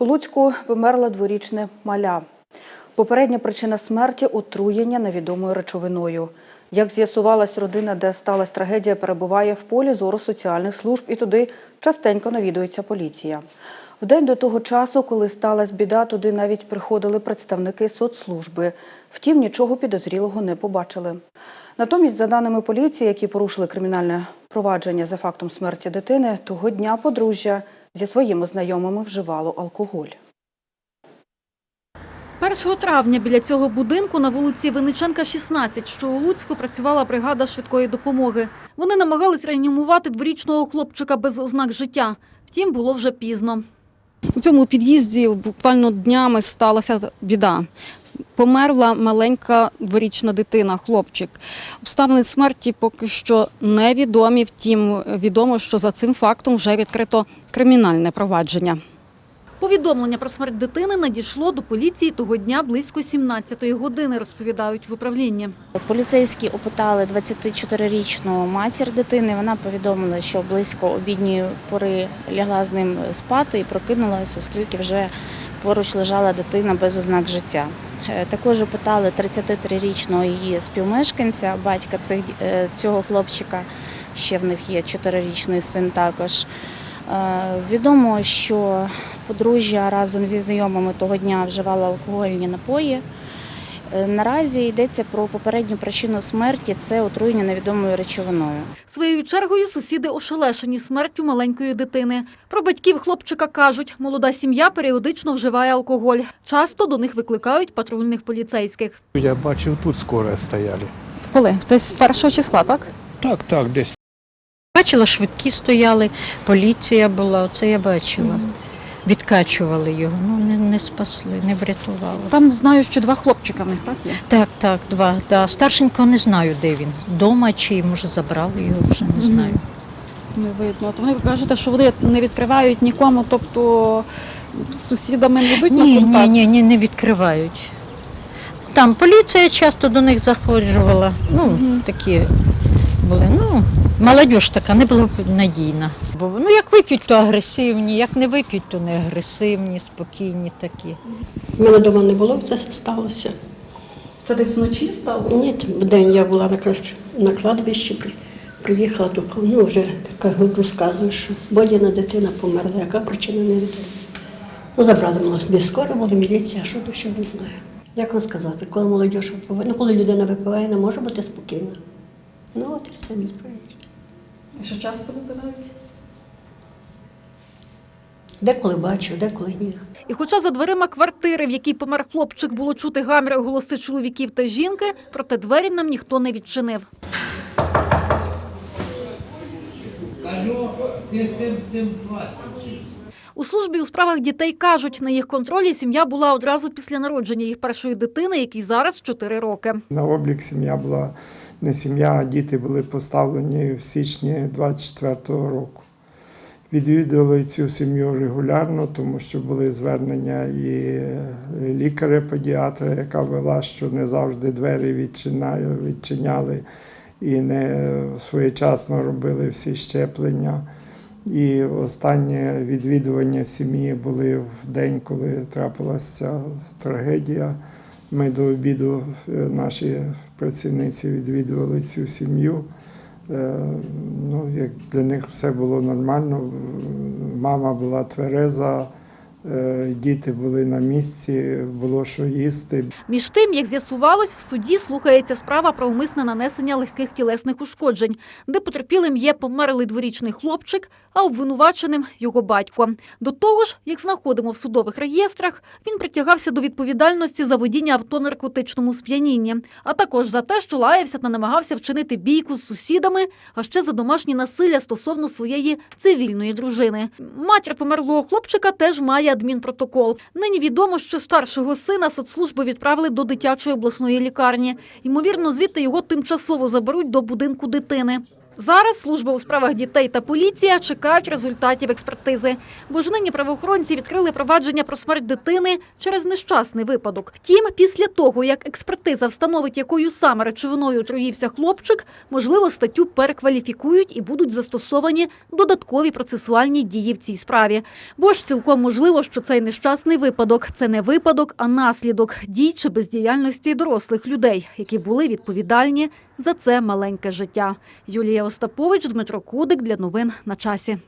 У Луцьку померла дворічне маля. Попередня причина смерті отруєння невідомою речовиною. Як з'ясувалась, родина, де сталася трагедія, перебуває в полі зору соціальних служб, і туди частенько навідується поліція. В день до того часу, коли сталася біда, туди навіть приходили представники соцслужби. Втім, нічого підозрілого не побачили. Натомість, за даними поліції, які порушили кримінальне провадження за фактом смерті дитини, того дня подружжя зі своїми знайомими вживало алкоголь. 1 травня біля цього будинку на вулиці Винниченка, 16, що у Луцьку працювала бригада швидкої допомоги. Вони намагались реанімувати дворічного хлопчика без ознак життя. Втім, було вже пізно. У цьому під'їзді буквально днями сталася біда. Померла маленька дворічна дитина, хлопчик. Обставини смерті поки що невідомі. Втім, відомо, що за цим фактом вже відкрито кримінальне провадження. Повідомлення про смерть дитини надійшло до поліції того дня близько 17-ї години, розповідають в управлінні. Поліцейські опитали 24-річну матір дитини. Вона повідомила, що близько обідньої пори лягла з ним спати і прокинулась, оскільки вже поруч лежала дитина без ознак життя. Е, Також опитали 33-річного її співмешканця, батька е, цього хлопчика. Ще в них є 4-річний син також. Е, Відомо, що подружжя разом зі знайомими того дня вживала алкогольні напої. Е, Наразі йдеться про попередню причину смерті це отруєння невідомою речовиною. Своєю чергою сусіди ошелешені смертю маленької дитини. Про батьків хлопчика кажуть, молода сім'я періодично вживає алкоголь. Часто до них викликають патрульних поліцейських. Я бачив, тут скоро стояли. Коли? Тобто з першого числа, так? Так, так, десь Бачила, швидкі стояли, поліція була, оце я бачила. Відкачували його, ну не, не спасли, не врятували. Там знаю, що два хлопчика в них, так є? Так, так, два. Да. Старшенького не знаю, де він. Дома чи може забрали його, вже не знаю. Не видно. То ви кажете, що вони не відкривають нікому, тобто з сусідами не йдуть Ні, на ні, контакт? ні, ні, не відкривають. Там поліція часто до них заходжувала. Ну, такі були. Ну, молодь така не була надійна. Бо ну як вип'ють, то агресивні, як не вип'ють, то не агресивні, спокійні такі. У мене вдома не було, це сталося. Це десь вночі сталося? Ні, в день я була на, на кладбищі, приїхала, то ну, вже кажу, розказую, що Бодіна дитина померла, яка причина невідома. Ну, забрали мене, десь скоро була міліція, а що то ще не знаю. Як вам сказати, коли молодь випиває, ну коли людина випиває, не може бути спокійна. Ну от і все відповідь. І що часто випивають? Деколи бачу, деколи ні. І хоча за дверима квартири, в якій помер хлопчик, було чути гамір і голоси чоловіків та жінки, проте двері нам ніхто не відчинив. Кажу, ти з тим, з тим класом. У службі у справах дітей кажуть, на їх контролі сім'я була одразу після народження їх першої дитини, якій зараз 4 роки. На облік сім'я була не сім'я, а діти були поставлені в січні 24-го року. Відвідували цю сім'ю регулярно, тому що були звернення і лікаря-педіатра, яка вела, що не завжди двері відчиняли і не своєчасно робили всі щеплення. І останнє відвідування сім'ї були в день, коли трапилася трагедія. Ми до обіду е, наші працівниці відвідували цю сім'ю. Е, Ну, як для них все було нормально. Мама була твереза, діти були на місці, було що їсти. Між тим, як з'ясувалось, в суді слухається справа про умисне нанесення легких тілесних ушкоджень, де потерпілим є померлий дворічний хлопчик, а обвинуваченим його батько. До того ж, як знаходимо в судових реєстрах, він притягався до відповідальності за водіння авто наркотичному сп'янінні, а також за те, що лаявся та намагався вчинити бійку з сусідами, а ще за домашнє насилля стосовно своєї цивільної дружини. Матір померлого хлопчика теж має адмінпротокол. Нині відомо, що старшого сина соцслужби відправили до дитячої обласної лікарні. Ймовірно, звідти його тимчасово заберуть до будинку дитини. Зараз служба у справах дітей та поліція чекають результатів експертизи. Бо ж нині правоохоронці відкрили провадження про смерть дитини через нещасний випадок. Втім, після того, як експертиза встановить, якою саме речовиною отруївся хлопчик, можливо, статтю перекваліфікують і будуть застосовані додаткові процесуальні дії в цій справі. Бо ж цілком можливо, що цей нещасний випадок це не випадок, а наслідок дій чи бездіяльності дорослих людей, які були відповідальні за це маленьке життя. Юлія Остапович, Дмитро Кудик для новин на часі.